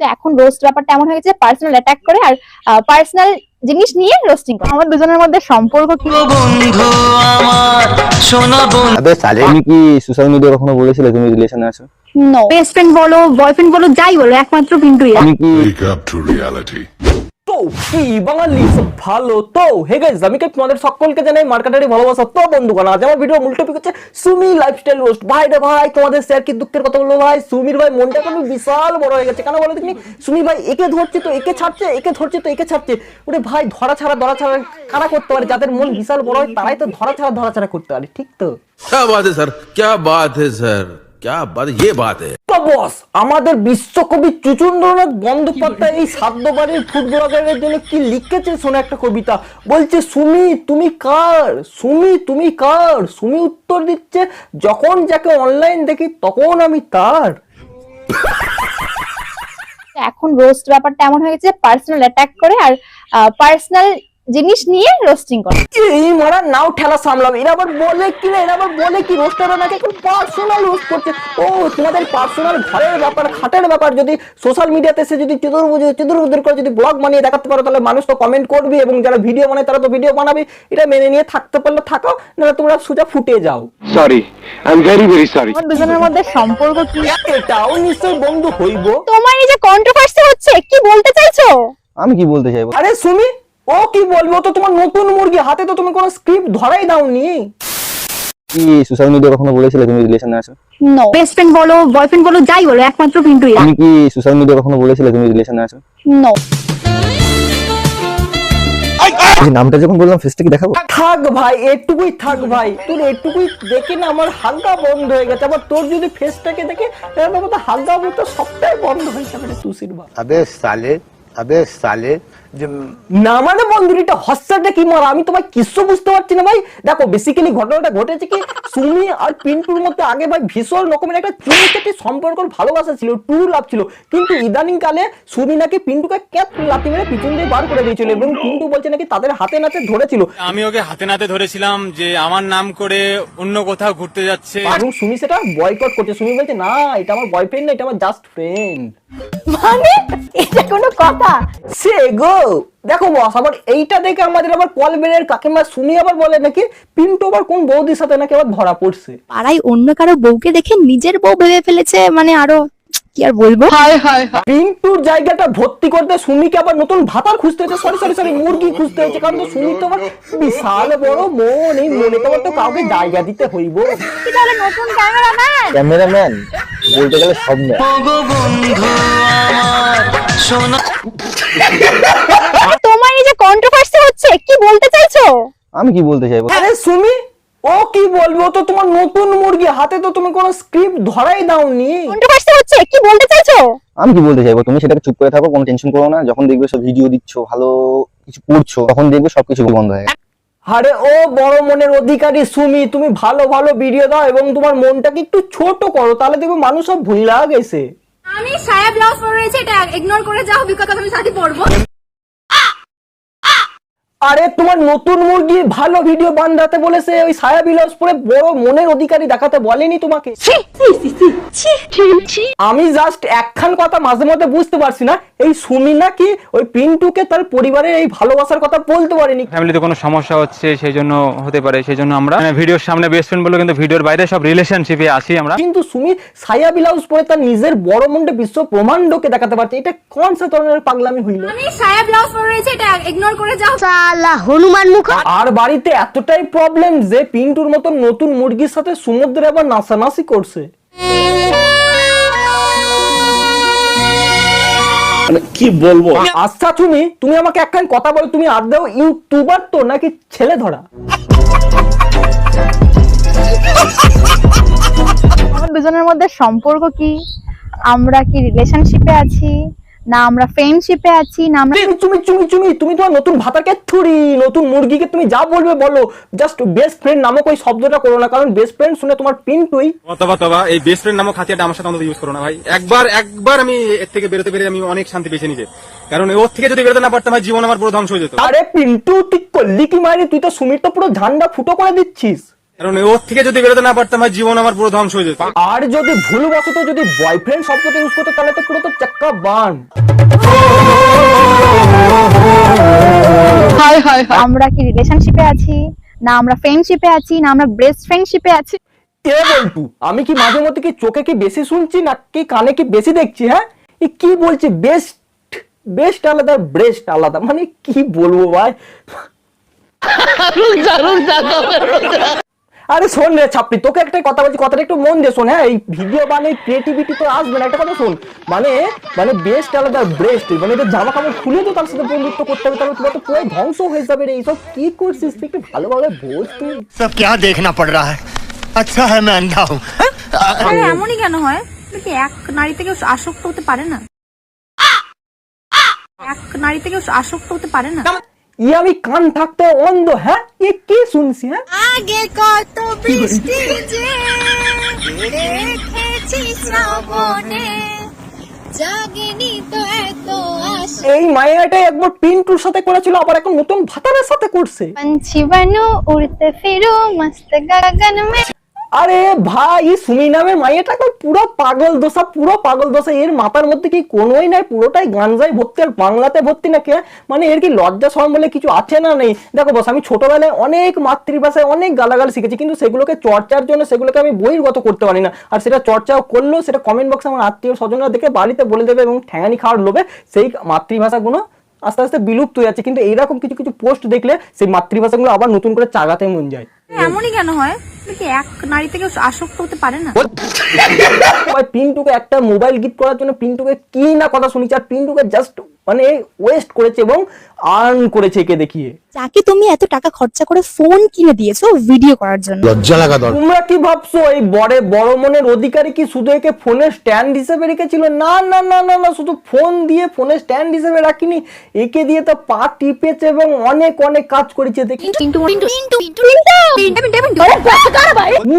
তো এখন রোস্ট ব্যাপারটা এমন হয়ে গেছে পার্সোনাল অ্যাটাক করে আর পার্সোনাল জিনিস নিয়ে রোস্টিং করে। আমার দুজনের মধ্যে সম্পর্ক কি? বন্ধু আমার সোনা বন্ধু। আবে সালে তুমি কি সোশ্যাল মিডিয়া কখনো বলেছিলে তুমি রিলেশনে আছো? নো বেস্ট ফ্রেন্ড বলো বয়ফ্রেন্ড বলো যাই বলো একমাত্র পিন্টুই আমি কি Wake আপ টু reality. তো কি বাঙালি সব ভালো তো হে গাইস আমি কি তোমাদের সকলকে জানাই মার্কেটারি ভালোবাসা তো বন্ধুগণ আজ আমার ভিডিও মূল টপিক হচ্ছে সুমি লাইফস্টাইল রোস্ট ভাই রে ভাই তোমাদের স্যার কি দুঃখের কথা বলবো ভাই সুমির ভাই মনটা কিন্তু বিশাল বড় হয়ে গেছে কেন বলো দেখনি সুমি ভাই একে ধরছে তো একে ছাড়ছে একে ধরছে তো একে ছাড়ছে ওরে ভাই ধরা ছাড়া ধরা ছাড়া কারা করতে পারে যাদের মন বিশাল বড় হয় তারাই তো ধরা ছাড়া ধরা ছাড়া করতে পারে ঠিক তো क्या बात है सर क्या बात है सर क्या बात ये बात है তো বস আমাদের বিশ্বকবি চুচুন্দ্রনাথ বন্দ্যোপাধ্যায় এই সাধ্যবাড়ির ফুড জন্য কি লিখেছে শোনা একটা কবিতা। বলছে, সুমি, তুমি কার? সুমি, তুমি কার? সুমি উত্তর দিচ্ছে, যখন যাকে অনলাইন দেখি তখন আমি তার। এখন রোস্ট ব্যাপারটা এমন হয়ে গেছে পার্সোনাল অ্যাটাক করে আর পার্সোনাল জিনিস নিয়ে রোস্টিং করে। এই মারা নাও ঠেলা সামলাম এরা আবার বলে কি না এরা আবার বলে কি রোস্টাররা নাকি এখন পার্সোনাল রোস্ট করছে। ও তোমাদের পার্সোনাল ঘরের ব্যাপার খাটের ব্যাপার যদি সোশ্যাল মিডিয়াতে এসে যদি চতুর্ভুজ চতুর্ভুজের করে যদি ব্লগ বানিয়ে দেখাতে পারো তাহলে মানুষ তো কমেন্ট করবে এবং যারা ভিডিও বানায় তারা তো ভিডিও বানাবে। এটা মেনে নিয়ে থাকতে পারলে থাকো না তোমরা সোজা ফুটে যাও। Sorry i'm very very sorry. আমার দুজনের মধ্যে সম্পর্ক কি? এটাও নিশ্চয় বন্ধু হইব। তোমার এই যে কন্ট্রোভার্সি হচ্ছে কি বলতে চাইছো? আমি কি বলতে চাইব? আরে সুমি ও কি বলব তো তোমার নতুন মুরগি হাতে তো তুমি কোনো স্ক্রিপ্ট ধরাই দাওনি। কি সোশ্যাল মিডিয়া কখনো বলেছিলে তুমি রিলেশনে আছো? নো বেস্ট ফ্রেন্ড বলো বয়ফ্রেন্ড বলো যাই বলো একমাত্র পিন্টুই তুমি কি সোশ্যাল মিডিয়া কখনো বলেছিলে তুমি রিলেশনে আছো? নো নামটা যখন বললাম দেখাবো? থাক ভাই এটুকুই থাক ভাই। তোর এটুকুই দেখে না আমার হালকা বন্ধ হয়ে গেছে। আবার তোর যদি ফেসটাকে দেখে তাহলে আমার হালকা বন্ধ সবটাই বন্ধ হয়ে যাবে তুসির আবে সালে আবে সালে না মানে বন্ধুরিটা হস্যাটা কি মারা? আমি তোমায় কিচ্ছু বুঝতে পারছি না ভাই। দেখো বেসিক্যালি ঘটনাটা ঘটেছে কি সুমি আর পিন্টুর মধ্যে আগে ভাই ভীষণ রকমের একটা চুরিতে সম্পর্ক ভালোবাসা ছিল টু লাভ ছিল। কিন্তু ইদানিং কালে সুমি নাকি পিন্টুকে ক্যাপ লাতি মেরে পিছন দিয়ে বার করে দিয়েছিল এবং পিন্টু বলছে নাকি তাদের হাতে নাতে ধরেছিল। আমি ওকে হাতে নাতে ধরেছিলাম যে আমার নাম করে অন্য কোথাও ঘুরতে যাচ্ছে। এবং সুমি সেটা বয়কট করছে। সুমি বলছে না এটা আমার বয়ফ্রেন্ড না এটা আমার জাস্ট ফ্রেন্ড মানে? এটা কোনো কথা? সে গো দেখো বস আবার এইটা দেখে আমাদের আবার কলবেলের কাকিমা শুনি আবার বলে নাকি পিন্টু আবার কোন বৌদির সাথে নাকি আবার ধরা পড়ছে। পাড়ায় অন্য কারও বউকে দেখে নিজের বউ ভেবে ফেলেছে মানে আরও কি আর বলব? পিন্টুর জায়গাটা ভর্তি করতে সুমিকে আবার নতুন ভাতার খুঁজতে হয়েছে। সরি সরি সরি মুরগি খুঁজতে হয়েছে। কারণ তো সুমি তো আবার বিশাল বড় মন। এই মনে তো আবার তো কাউকে জায়গা দিতে হইব। কি তাহলে নতুন ক্যামেরাম্যান? ক্যামেরাম্যান বলতে গেলে সব ওগো বন্ধু আমার সোনা তোমার এই যে কন্ট্রোভার্সি হচ্ছে কি বলতে চাইছো? আমি কি বলতে চাইব? আরে সুমি ও কি বলব? তো তোমার নতুন মুরগি। হাতে তো তুমি কোনো স্ক্রিপ্ট ধরাই দাওনি। কন্ট্রোভার্সি হচ্ছে কি বলতে চাইছো? আমি কি বলতে চাইব? তুমি সেটাকে চুপ করে থাকো কোনো টেনশন করো না। যখন দেখবে সব ভিডিও দিচ্ছ ভালো কিছু করছ তখন দেখবে সবকিছু বন্ধ হয়ে গেছে। আরে ও বড় মনের অধিকারী সুমি তুমি ভালো ভালো ভিডিও দাও এবং তোমার মনটাকে একটু ছোট করো তাহলে দেখবে মানুষ সব ভুলা গেছে আমি সায়া ব্লাউজ পরে রয়েছে এটা ইগনোর করে যাও বিকজ আমি সাথে পরবো আরে তোমার নতুন মুরগি ভালো ভিডিও বানাতে বলেছে ওই ছায়া বিলাস পরে বড় মনের অধিকারী দেখাতে বলেনি তোমাকে। আমি জাস্ট একখান কথা মাঝে মধ্যে বুঝতে পারছি না এই সুমি নাকি ওই পিন্টুকে তার পরিবারের এই ভালোবাসার কথা বলতে পারেনি। ফ্যামিলিতে কোনো সমস্যা হচ্ছে সেই জন্য হতে পারে সেই জন্য আমরা মানে ভিডিওর সামনে বেস্ট ফ্রেন্ড বলে কিন্তু ভিডিওর বাইরে সব রিলেশনশিপে আসি আমরা। কিন্তু সুমি ছায়া ব্লাউজ পরে তার নিজের বড় মনটা বিশ্ব ব্রহ্মাণ্ডকে দেখাতে পারছে এটা কোন সে ধরনের পাগলামি হইল? আমি সায়া ব্লাউজ পরে রয়েছে এটা ইগনোর করে যাও। সালা হনুমান মুখ? আর বাড়িতে এতটাই প্রবলেম যে পিন্টুর মতো নতুন মুরগির সাথে সমুদ্রে আবার নাচানাচি করছে। কি বলব? আচ্ছা তুমি তুমি আমাকে একখান কথা বলো তুমি আদৌ ইউটিউবার তো নাকি ছেলে ধরা? দুজনের মধ্যে সম্পর্ক কি? আমরা কি রিলেশনশিপে আছি? না আমরা ফ্রেন্ডশিপে আছি না আমরা তুমি তুমি তুমি তুমি তুমি তোমার নতুন ভাতাকে থুরি নতুন মুরগিকে তুমি যা বলবে বলো। জাস্ট বেস্ট ফ্রেন্ড নামক ওই শব্দটা করো না কারণ বেস্ট ফ্রেন্ড শুনে তোমার পিন্টুই অথবা তবা এই বেস্ট ফ্রেন্ড নামক হাতিয়ারটা আমার সাথে অন্তত ইউজ করো না ভাই। একবার একবার আমি এর থেকে বেরোতে পেরে আমি অনেক শান্তি পেয়েছি নিজে। কারণ ওর থেকে যদি বেরোতে না পারতাম জীবন আমার পুরো ধ্বংস হয়ে যেত। আরে পিন্টু তুই করলি কি মারি তুই তো সুমির তো পুরো ঝান্ডা ফুটো করে দিচ্ছিস। কারণ ওর থেকে যদি বেরোতে না পারতাম ভাই জীবন আমার পুরো ধ্বংস হয়ে যেত। আর যদি ভুলবশত যদি বয়ফ্রেন্ড শব্দটা ইউজ করতো তাহলে তো পুরো তো চাক্কা বান। আমরা কি রিলেশনশিপে আছি? না আমরা ফ্রেন্ডশিপে আছি না আমরা বেস্ট ফ্রেন্ডশিপে আছি। কে বলতু আমি কি মাঝে মধ্যে কি চোখে কি বেশি শুনছি না কি কানে কি বেশি দেখছি হ্যাঁ? এ কি বলছি বেস্ট বেস্ট আলাদা ব্রেস্ট আলাদা মানে কি বলব ভাই? আরে শোন রে ছাপড়ি তোকে একটা কথা বলছি কথাটা একটু মন দিয়ে শোন হ্যাঁ এই ভিডিও মানে ক্রিয়েটিভিটি তো আসবে না একটা কথা শোন মানে মানে বেস্ট আলাদা ব্রেস্ট মানে এটা জামা কাপড় খুলে তো তার সাথে বন্ধুত্ব করতে হবে তাহলে তোরা তো পুরো ধ্বংস হয়ে যাবে রে এইসব কি করছিস তুই একটু ভালোভাবে বোঝ তুই सब क्या देखना पड़ रहा है अच्छा है मैं अंधा हूँ আরে এমনই কেন হয় নাকি এক নারী থেকে আসক্ত হতে পারে না এক নারী থেকে আসক্ত হতে পারে না ই আমি কান থাকতে অন্ধ হ্যাঁ এ কি শুনছি হ্যাঁ আগে কত বৃষ্টি যে দেখেছি শ্রাবণে জাগেনি তো এত আশা এই মায়াটা একবার পিন্টুর সাথে করেছিল আবার এখন নতুন ভাতারের সাথে করছে पंछी बनो उड़ते फिरो मस्त गगन में আরে ভাই সুমি নামের মাইয়াটা পুরো পাগল দোষা পুরো পাগল দোষা এর মাথার মধ্যে কি কোনোই নাই? পুরোটাই গাঞ্জায় ভর্তি, আর বাংলাতে ভর্তি না কে মানে এর কি লজ্জা শরম বলে কিছু আছে না নেই? দেখো বস, আমি ছোটবেলায় অনেক মাতৃভাষায় অনেক গালাগাল শিখেছি, কিন্তু সেগুলোকে চর্চার জন্য সেগুলোকে আমি বহির্গত করতে পারি না। আর সেটা চর্চাও করলেও সেটা কমেন্ট বক্সে আমার আত্মীয় স্বজনরা দেখে বাড়িতে বলে দেবে এবং ঠ্যাঙানি খাওয়ার লোভে সেই মাতৃভাষাগুলো আস্তে আস্তে বিলুপ্ত হয়ে যাচ্ছে। কিন্তু এইরকম কিছু কিছু পোস্ট দেখলে সেই মাতৃভাষাগুলো আবার নতুন করে চাগাতে মন যায়। এমনই কেন হয়? মানে তোমরা কি ভাবছ এই বড় মনের অধিকারী কি শুধু একে ফোনের স্ট্যান্ড হিসেবে রেখেছিল? না না না না না শুধু ফোন দিয়ে ফোনের স্ট্যান্ড হিসেবে রাখিনি। একে দিয়ে তো পা টিপেছে এবং অনেক অনেক কাজ করেছে দেখি।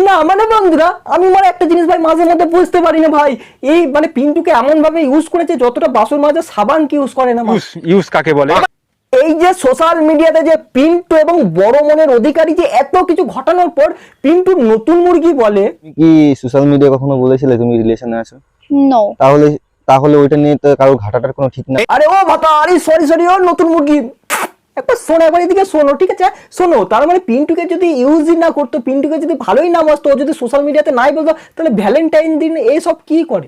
না মানে বন্ধুরা আমি মানে একটা জিনিস ভাই মাঝে মধ্যে বুঝতে পারি না ভাই। এই মানে পিন্টুকে এমন ভাবে ইউজ করেছে যতটা বাসন মাঝে সাবান কি ইউজ করে না ইউজ কাকে বলে? এই যে সোশ্যাল মিডিয়াতে যে পিন্টু এবং বড় মনের অধিকারী যে এত কিছু ঘটানোর পর পিন্টুর নতুন মুরগি বলে। কি সোশ্যাল মিডিয়া কখনো বলেছিলে তুমি রিলেশনে আছো? নো তাহলে তাহলে ওইটা নিয়ে তো কারও ঘাটাটার কোনো ঠিক নাই। আরে ও ভাতা আরে সরি সরি ও নতুন মুরগি। একবার শোনো একবার এদিকে শোনো ঠিক আছে? শোনো তার মানে পিন্টুকে যদি ইউজই না করতো পিন্টুকে যদি ভালোই না বসতো যদি সোশ্যাল মিডিয়াতে নাই বলতো তাহলে ভ্যালেন্টাইন দিন এইসব কি করে?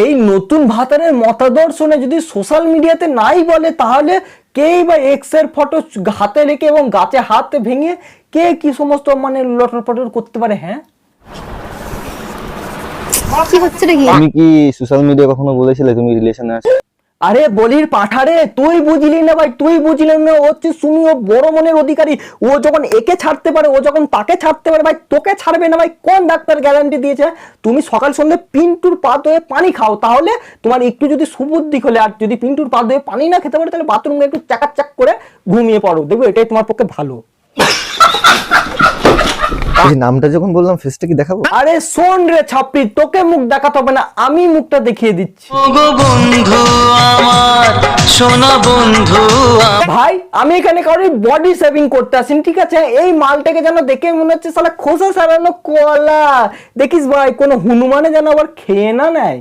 এই নতুন ভাতারের মতাদর্শনে যদি সোশ্যাল মিডিয়াতে নাই বলে তাহলে কেই বা এক্সের ফটো হাতে রেখে এবং গাছে হাত ভেঙে কে কি সমস্ত মানে লটর পটর করতে পারে হ্যাঁ? কি হচ্ছে রে তুমি কি সোশ্যাল মিডিয়া কখনো বলেছিলে তুমি রিলেশনে আছো আরে বলির পাঠারে তুই বুঝলি না ভাই তুই বুঝলি না ও হচ্ছে সুমি ও বড় মনের অধিকারী। ও যখন একে ছাড়তে পারে ও যখন তাকে ছাড়তে পারে ভাই তোকে ছাড়বে না ভাই কোন ডাক্তার গ্যারান্টি দিয়েছে? তুমি সকাল সন্ধ্যে পিন্টুর পা ধুয়ে পানি খাও তাহলে তোমার একটু যদি সুবুদ্ধি হলে আর যদি পিন্টুর পা ধুয়ে পানি না খেতে পারে তাহলে বাথরুমে একটু চাকাচাক করে ঘুমিয়ে পড়ো। দেখবে এটাই তোমার পক্ষে ভালো। নামটা যখন বললাম ফেসটা কি দেখাবো? আরে শোন রে ছাপড়ি তোকে মুখ দেখাতে হবে না আমি মুখটা দেখিয়ে দিচ্ছি। ওগো বন্ধু আমার সোনা বন্ধু ভাই আমি এখানে কারোর বডি সেভিং করতে আসিনি ঠিক আছে? এই মালটাকে যেন দেখে মনে হচ্ছে সালা খোসা সারানো কলা। দেখিস ভাই কোনো হনুমানে যেন আবার খেয়ে না নেয়।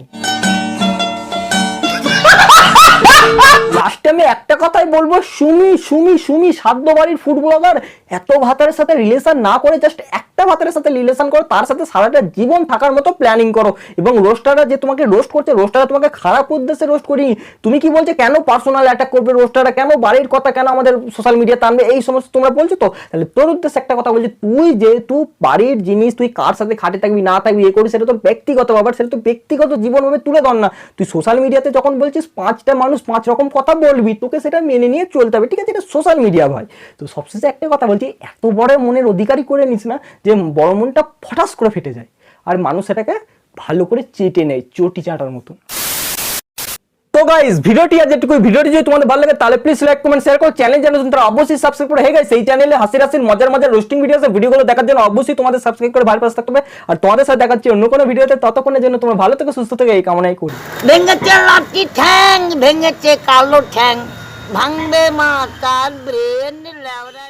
লাস্টে আমি একটা কথাই বলব সুমি সুমি সুমি সাধ্য বাড়ির ফুড ব্লগার এত ভাতারের সাথে রিলেশন না করে জাস্ট একটা ভাতারের সাথে রিলেশন করো, তার সাথে সারাটা জীবন থাকার মতো প্ল্যানিং করো। এবং রোস্টাররা যে তোমাকে রোস্ট করছে রোস্টাররা তোমাকে খারাপ উদ্দেশ্যে রোস্ট করিনি। তুমি কি বলছো, কেন পার্সোনাল অ্যাটাক করবে রোস্টাররা কেন বাড়ির কথা কেন আমাদের সোশ্যাল মিডিয়াতে আনবে? এই সমস্ত তোমরা বলছো তো? তাহলে তোর উদ্দেশ্যে একটা কথা বলছি, তুই যেহেতু বাড়ির জিনিস তুই কার সাথে খাটে থাকবি, না থাকবি, এ করিস, সেটা তো ব্যক্তিগত ব্যাপার, সেটা তো ব্যক্তিগত জীবনভাবে তুলে ধর না। তুই সোশ্যাল মিডিয়াতে যখন বলছিস, পাঁচটা মানুষ পাঁচ রকম কথা বলবি, তোকে সেটা মেনে নিয়ে চলতে হবে, ঠিক আছে? এটা সোশ্যাল মিডিয়া ভাই। তো সবশেষে একটা কথা বলছি, এত বড় মনের অধিকারী করে নিস না যে বড় মনটা ফটাস করে ফেটে যায়। আর মানুষ সেটাকে ভালো করে চেটে নেয়, চটি চাটার মতো তো গাইস ভিডিওটি আজ যেটুকু, ভিডিওটি যদি তোমাদের ভালো লাগে, তাহলে প্লিজ লাইক কমেন্ট শেয়ার করো। চ্যানেল জানো তারা অবশ্যই সাবস্ক্রাইব করে। হয়ে গেছে এই চ্যানেলে হাসির হাসির, মজার মজার রোস্টিং ভিডিও আছে ভিডিওগুলো দেখার জন্য অবশ্যই তোমাদের সাবস্ক্রাইব করে ভালো পাশে থাকতে আর তোমাদের সাথে দেখাচ্ছি অন্য কোনো ভিডিওতে ততক্ষণের জন্য তোমরা ভালো থেকে, সুস্থ থেকে, এই কামনাই করি। ভেঙেছে লাঠি ঠ্যাং, ভেঙেছে কালো ঠ্যাং। ভাঙবে মাথার ব্রেন লেওরা